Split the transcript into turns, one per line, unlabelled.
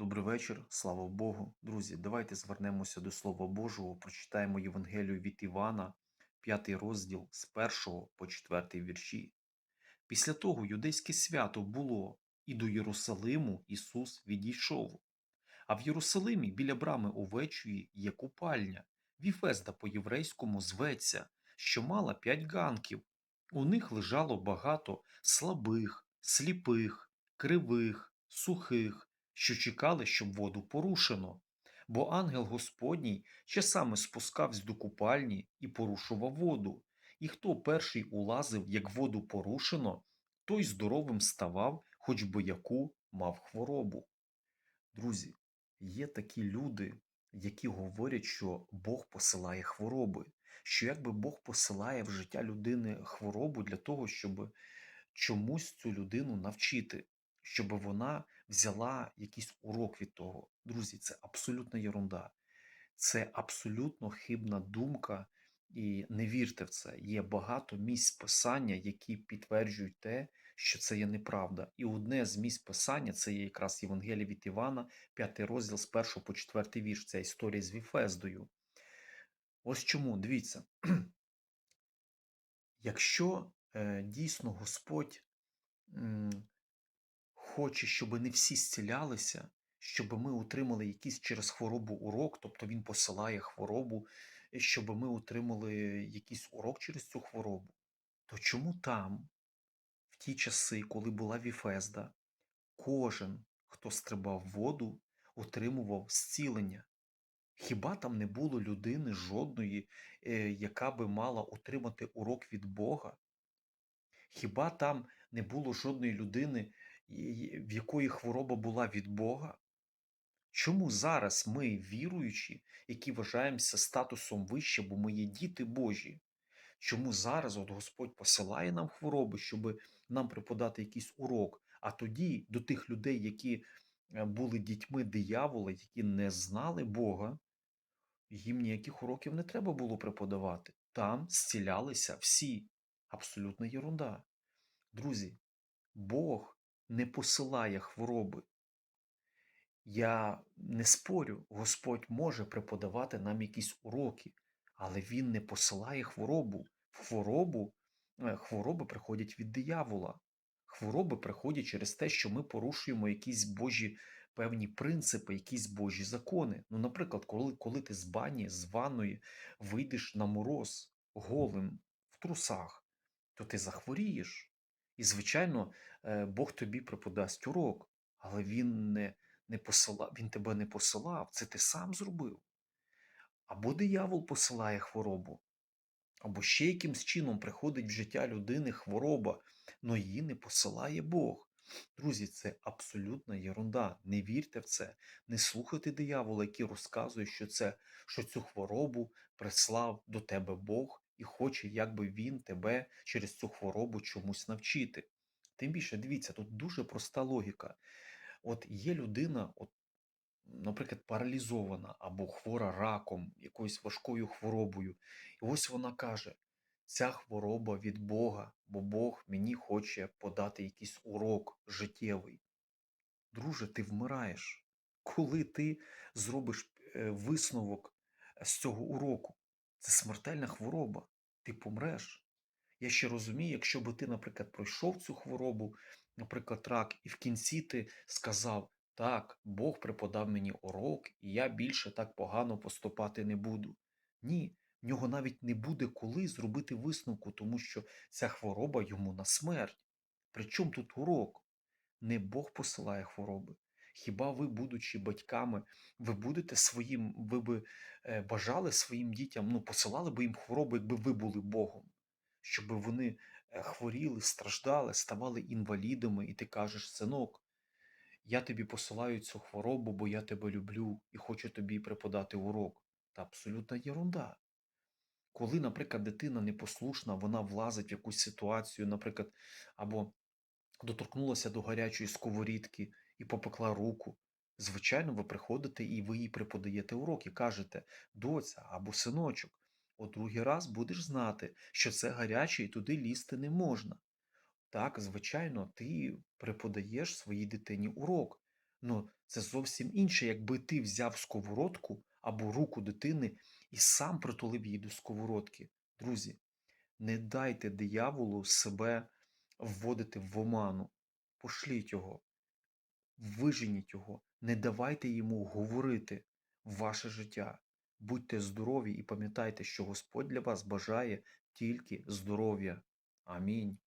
Добрий вечір, слава Богу. Друзі, давайте звернемося до Слова Божого, прочитаємо Євангелію від Івана, 5 розділ з 1 по 4 вірші. Після того юдейське свято було, і до Єрусалиму Ісус відійшов. А в Єрусалимі біля брами овечої є купальня, Віфезда по-єврейському зветься, що мала п'ять ганків. У них лежало багато слабих, сліпих, кривих, сухих, що чекали, щоб воду порушено. Бо ангел Господній часами спускався до купальні і порушував воду. І хто перший улазив, як воду порушено, той здоровим ставав, хоч би яку мав хворобу. Друзі, є такі люди, які говорять, що Бог посилає хвороби, що якби Бог посилає в життя людини хворобу для того, щоб чомусь цю людину навчити, щоб вона взяла якийсь урок від того. Друзі, це абсолютна єрунда. Це абсолютно хибна думка, і не вірте в це. Є багато місць писання, які підтверджують те, що це є неправда. І одне з місць писання це є якраз Євангелія від Івана, 5 розділ з 1 по 4 вірш. Це історія з Віфездою. Ось чому, дивіться. Якщо е, дійсно Господь хоче, щоб не всі зцілялися, щоб ми отримали якийсь через хворобу урок, тобто Він посилає хворобу, щоб ми отримали якийсь урок через цю хворобу, то чому там, в ті часи, коли була Віфезда, кожен, хто стрибав воду, отримував зцілення? Хіба там не було людини жодної, е, яка би мала отримати урок від Бога? Хіба там не було жодної людини, в якої хвороба була від Бога? Чому зараз ми, віруючі, які вважаємося статусом вище, бо ми є діти Божі? Чому зараз от Господь посилає нам хвороби, щоб нам преподати якийсь урок? А тоді до тих людей, які е, були дітьми диявола, які не знали Бога, їм ніяких уроків не треба було преподавати. Там зцілялися всі. Абсолютна єрунда. Друзі, Бог не посилає хвороби. Я не спорю, Господь може преподавати нам якісь уроки, але Він не посилає хворобу. Хворобу е, хвороби приходять від диявола. Хвороби приходять через те, що ми порушуємо якісь божі певні принципи, якісь божі закони. Ну, наприклад, коли, коли ти з бані, з ванної вийдеш на мороз голим в трусах, то ти захворієш. І, звичайно, е, Бог тобі преподасть урок, але Він не не посила... він тебе не посилав, це ти сам зробив. Або диявол посилає хворобу, або ще якимсь чином приходить в життя людини хвороба, але її не посилає Бог. Друзі, це абсолютна єрунда. Не вірте в це, не слухайте диявола, який розказує, що це, що цю хворобу прислав до тебе Бог і хоче, якби він тебе через цю хворобу чомусь навчити. Тим більше, дивіться, тут дуже проста логіка. От є людина, от, наприклад, паралізована або хвора раком, якоюсь важкою хворобою. І ось вона каже: ця хвороба від Бога, бо Бог мені хоче подати якийсь урок життєвий. Друже, ти вмираєш. Коли ти зробиш е, висновок з цього уроку, це смертельна хвороба, ти помреш. Я ще розумію, якщо би ти, наприклад, пройшов цю хворобу, наприклад, рак, і в кінці ти сказав, так, Бог преподав мені урок, і я більше так погано поступати не буду. Ні, в нього навіть не буде коли зробити висновку, тому що ця хвороба йому на смерть. Причому тут урок? Не Бог посилає хвороби. Хіба ви, будучи батьками, ви будете своїм, ви би е, бажали своїм дітям, ну, посилали би їм хвороби, якби ви були Богом? щоб вони е, хворіли, страждали, ставали інвалідами, і ти кажеш, синок, я тобі посилаю цю хворобу, бо я тебе люблю і хочу тобі преподати урок. Та абсолютна єрунда. Коли, наприклад, дитина непослушна, вона влазить в якусь ситуацію, наприклад, або доторкнулася до гарячої сковорідки і попекла руку. Звичайно, ви приходите і ви їй преподаєте і кажете, доця або синочок, у другий раз будеш знати, що це гаряче і туди лізти не можна. Так, звичайно, ти преподаєш своїй дитині урок, Ну, це зовсім інше, якби ти взяв сковородку або руку дитини і сам притулив її до сковородки. Друзі, не дайте дияволу себе вводити в оману. Пошліть його, виженіть його, не давайте йому говорити ваше життя. Будьте здорові і пам'ятайте, що Господь для вас бажає тільки здоров'я. Амінь.